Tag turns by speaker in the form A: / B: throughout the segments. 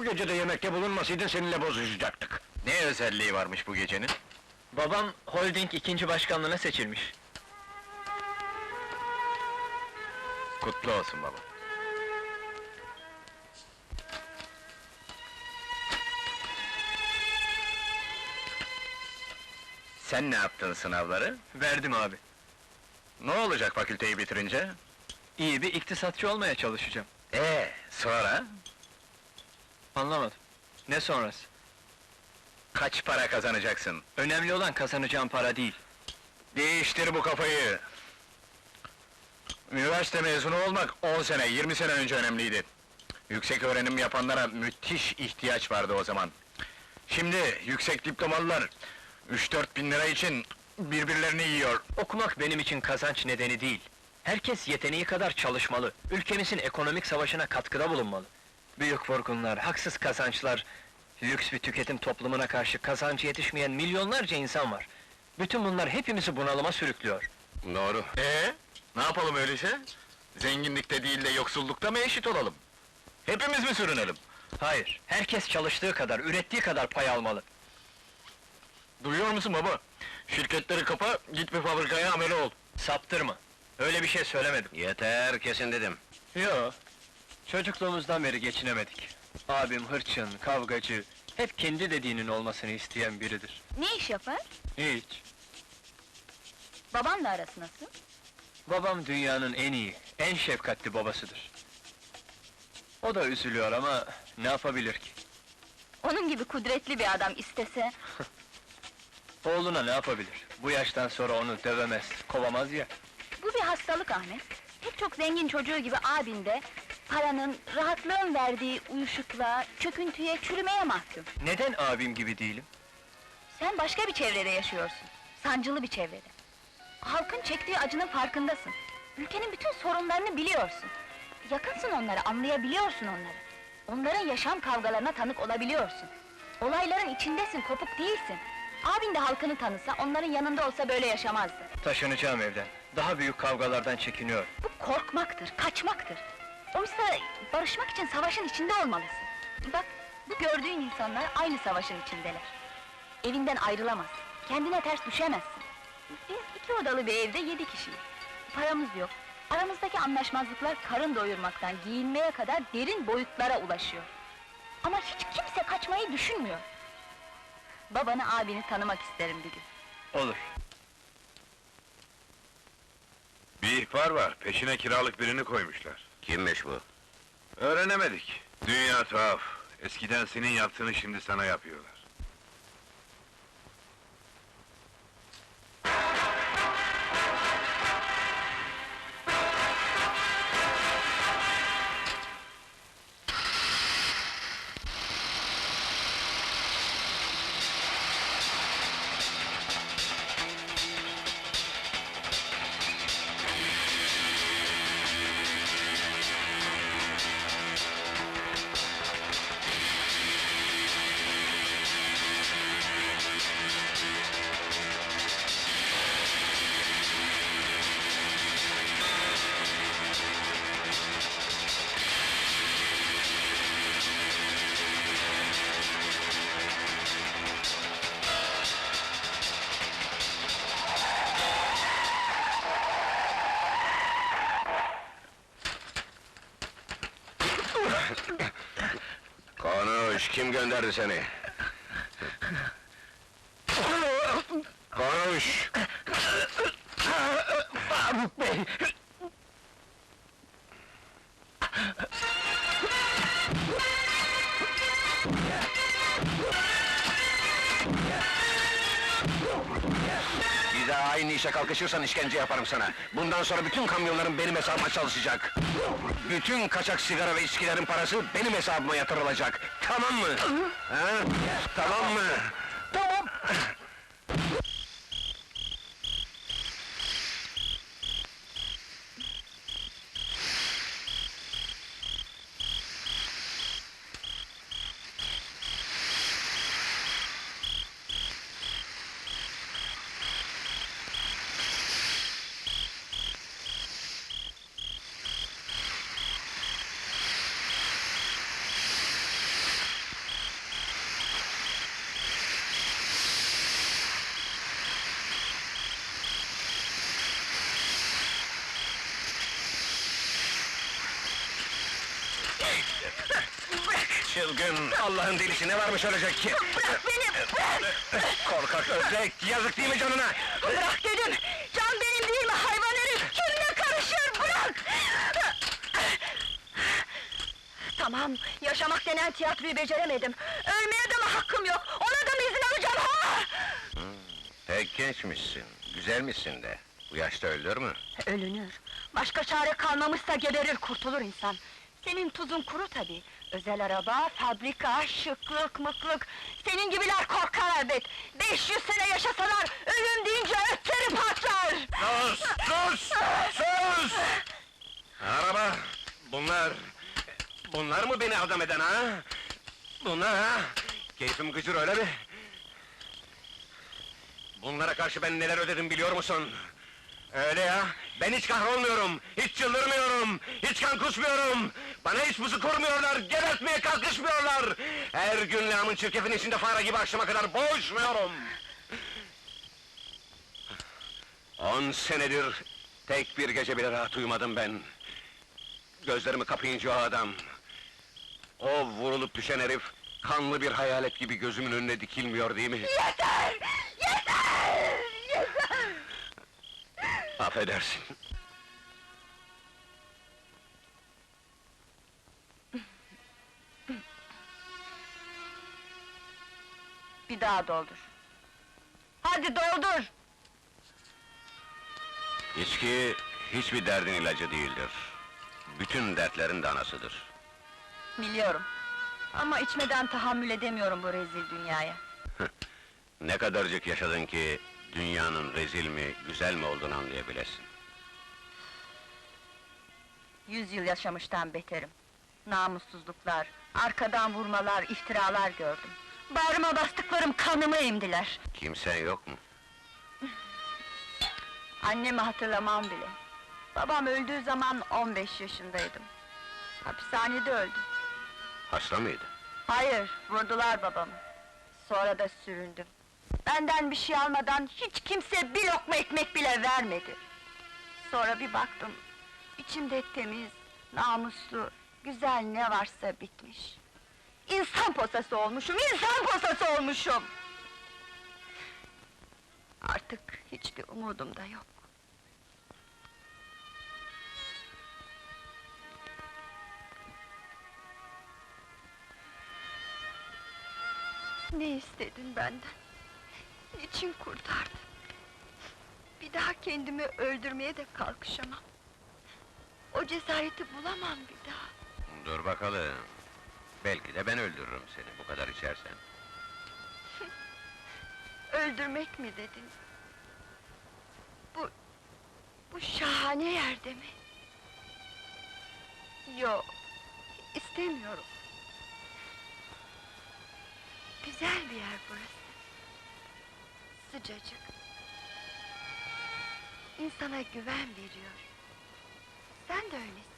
A: Bu gece de yemekte bulunmasaydın seninle bozuşacaktık.
B: Ne özelliği varmış bu gecenin?
C: Babam holding ikinci başkanlığına seçilmiş.
B: Kutlu olsun baba. Sen ne yaptın sınavları?
C: Verdim abi.
B: Ne olacak fakülteyi bitirince?
C: İyi bir iktisatçı olmaya çalışacağım.
B: Ee, sonra?
C: Anlamadım. Ne sonrası?
B: Kaç para kazanacaksın?
C: Önemli olan kazanacağım para değil.
B: Değiştir bu kafayı! Üniversite mezunu olmak 10 sene, 20 sene önce önemliydi. Yüksek öğrenim yapanlara müthiş ihtiyaç vardı o zaman. Şimdi yüksek diplomalılar 3-4 bin lira için birbirlerini yiyor.
C: Okumak benim için kazanç nedeni değil. Herkes yeteneği kadar çalışmalı. Ülkemizin ekonomik savaşına katkıda bulunmalı. Büyük vurgunlar, haksız kazançlar, lüks bir tüketim toplumuna karşı kazancı yetişmeyen milyonlarca insan var. Bütün bunlar hepimizi bunalıma sürüklüyor.
B: Doğru. Ee, ne yapalım öyleyse? Zenginlikte değil de yoksullukta mı eşit olalım? Hepimiz mi sürünelim?
C: Hayır, herkes çalıştığı kadar, ürettiği kadar pay almalı.
B: Duyuyor musun baba? Şirketleri kapa, git bir fabrikaya amele ol.
C: Saptırma. Öyle bir şey söylemedim.
B: Yeter, kesin dedim.
C: Yo. Çocukluğumuzdan beri geçinemedik. Abim hırçın, kavgacı, hep kendi dediğinin olmasını isteyen biridir.
D: Ne iş yapar?
C: Hiç.
D: Babanla arası nasıl?
C: Babam dünyanın en iyi, en şefkatli babasıdır. O da üzülüyor ama ne yapabilir ki?
D: Onun gibi kudretli bir adam istese...
C: Oğluna ne yapabilir? Bu yaştan sonra onu dövemez, kovamaz ya.
D: Bu bir hastalık Ahmet. Pek çok zengin çocuğu gibi abin de... ...paranın, rahatlığın verdiği uyuşukluğa, çöküntüye, çürümeye mahkum.
C: Neden abim gibi değilim?
D: Sen başka bir çevrede yaşıyorsun. Sancılı bir çevrede. Halkın çektiği acının farkındasın. Ülkenin bütün sorunlarını biliyorsun. Yakınsın onlara, anlayabiliyorsun onları. Onların yaşam kavgalarına tanık olabiliyorsun. Olayların içindesin, kopuk değilsin. Abin de halkını tanısa, onların yanında olsa böyle yaşamazdı.
C: Taşınacağım evden. Daha büyük kavgalardan çekiniyor.
D: Bu korkmaktır, kaçmaktır. Oysa barışmak için savaşın içinde olmalısın. Bak, bu gördüğün insanlar aynı savaşın içindeler. Evinden ayrılamaz, kendine ters düşemezsin. Biz iki odalı bir evde yedi kişiyiz. Paramız yok. Aramızdaki anlaşmazlıklar karın doyurmaktan giyinmeye kadar derin boyutlara ulaşıyor. Ama hiç kimse kaçmayı düşünmüyor. Babanı, abini tanımak isterim bir gün.
C: Olur.
E: Bir ihbar var, peşine kiralık birini koymuşlar.
B: Kimmiş bu?
E: Öğrenemedik. Dünya tuhaf. Eskiden senin yaptığını şimdi sana yapıyorlar.
B: Sen gönderirsen. Konuş!
A: Faruk Bey!
B: Daha aynı işe kalkışırsan işkence yaparım sana. Bundan sonra bütün kamyonların benim hesabıma çalışacak. Bütün kaçak sigara ve içkilerin parası benim hesabıma yatırılacak. Tamam mı? ha? Tamam mı?
A: Tamam!
F: Çılgın, Allah'ın delisi ne varmış ölecek ki?
G: Bırak beni, bırak!
F: Korkak ördek, yazık değil mi canına?
G: Bırak dedim! Can benim değil mi hayvan herif? Kimle karışır, bırak! Tamam, yaşamak denen tiyatroyu beceremedim. Ölmeye de mi hakkım yok? Ona da mı izin alacağım ha?
F: Pek gençmişsin, güzelmişsin de. Bu yaşta ölür mü?
G: Ölünür. Başka çare kalmamışsa geberir, kurtulur insan. Senin tuzun kuru tabii. Özel araba, fabrika, şıklık, mıklık. Senin gibiler korkar elbet. 500 sene yaşasalar, ölüm deyince ötleri patlar!
F: Sus, sus, sus! Araba, bunlar... Bunlar mı beni adam eden ha? Bunlar ha? Keyfim gıcır öyle mi? Bunlara karşı ben neler ödedim biliyor musun? Öyle ya, ben hiç kahrolmuyorum, hiç çıldırmıyorum, hiç kan kusmuyorum! Bana hiç pusu kurmuyorlar, gebertmeye kalkışmıyorlar! Her gün lağımın çirkefin içinde fare gibi akşama kadar boğuşmuyorum! On senedir tek bir gece bile rahat uyumadım ben. Gözlerimi kapayınca o adam... O vurulup düşen herif, kanlı bir hayalet gibi gözümün önüne dikilmiyor değil mi?
G: Yeter! Yeter!
F: Affedersin.
G: Bir daha doldur. Hadi doldur!
F: İçki, hiçbir derdin ilacı değildir. Bütün dertlerin de anasıdır.
G: Biliyorum. Ama içmeden tahammül edemiyorum bu rezil dünyaya.
F: Ne kadarcık yaşadın ki, dünyanın rezil mi, güzel mi olduğunu anlayabilesin.
G: Yüz yıl yaşamıştan beterim. Namussuzluklar, arkadan vurmalar, iftiralar gördüm. Bağrıma bastıklarım kanımı emdiler.
F: Kimsen yok mu?
G: Annemi hatırlamam bile. Babam öldüğü zaman 15 yaşındaydım. Hapishanede öldü.
F: Hasta mıydı?
G: Hayır, vurdular babamı. Sonra da süründüm. Benden bir şey almadan hiç kimse bir lokma ekmek bile vermedi. Sonra bir baktım, içimde temiz, namuslu, güzel ne varsa bitmiş. İnsan posası olmuşum, insan posası olmuşum! Artık hiçbir umudum da yok. Ne istedin benden? Niçin kurtardın? Bir daha kendimi öldürmeye de kalkışamam. O cesareti bulamam bir daha.
F: Dur bakalım. Belki de ben öldürürüm seni bu kadar içersen.
G: Öldürmek mi dedin? Bu... Bu şahane yerde mi? Yok, istemiyorum. Güzel bir yer burası. Sıcacık. İnsana güven veriyor. Sen de öylesin.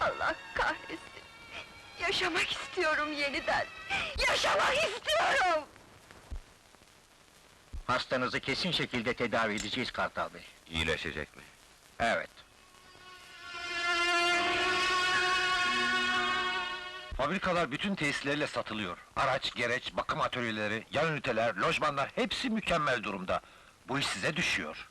G: Allah kahretsin. Yaşamak istiyorum yeniden. Yaşamak istiyorum!
H: Hastanızı kesin şekilde tedavi edeceğiz Kartal Bey.
F: İyileşecek mi?
H: Evet. Fabrikalar bütün tesisleriyle satılıyor. Araç, gereç, bakım atölyeleri, yan üniteler, lojmanlar hepsi mükemmel durumda. Bu iş size düşüyor.